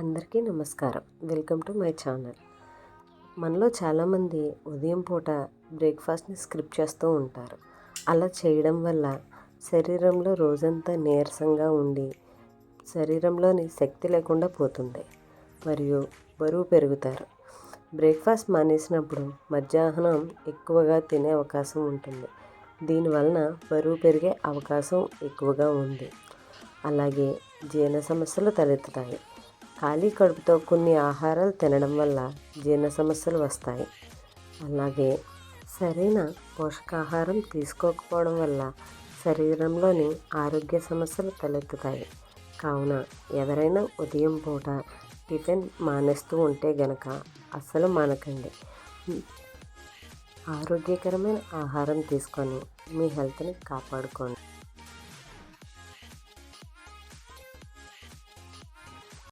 అందరికీ నమస్కారం. Welcome to my channel. మనలో చాలామంది ఉదయం పూట బ్రేక్ఫాస్ట్ని స్క్రిప్ చేస్తూ ఉంటారు. అలా చేయడం వల్ల శరీరంలో రోజంతా నీరసంగా ఉండి శరీరంలోని శక్తి లేకుండా పోతుంది మరియు బరువు పెరుగుతారు. బ్రేక్ఫాస్ట్ మానేసినప్పుడు మధ్యాహ్నం ఎక్కువగా తినే అవకాశం ఉంటుంది. దీనివలన బరువు పెరిగే అవకాశం ఎక్కువగా ఉంది. అలాగే జీర్ణ సమస్యలు తలెత్తుతాయి. ఖాళీ కడుపుతో కొన్ని ఆహారాలు తినడం వల్ల జీర్ణ సమస్యలు వస్తాయి. అలాగే సరైన పోషకాహారం తీసుకోకపోవడం వల్ల శరీరంలోని ఆరోగ్య సమస్యలు తలెత్తుతాయి. కావున ఎవరైనా ఉదయం పూట టిఫిన్ మానేస్తూ ఉంటే గనక అస్సలు మానకండి. ఆరోగ్యకరమైన ఆహారం తీసుకొని మీ హెల్త్ని కాపాడుకోండి.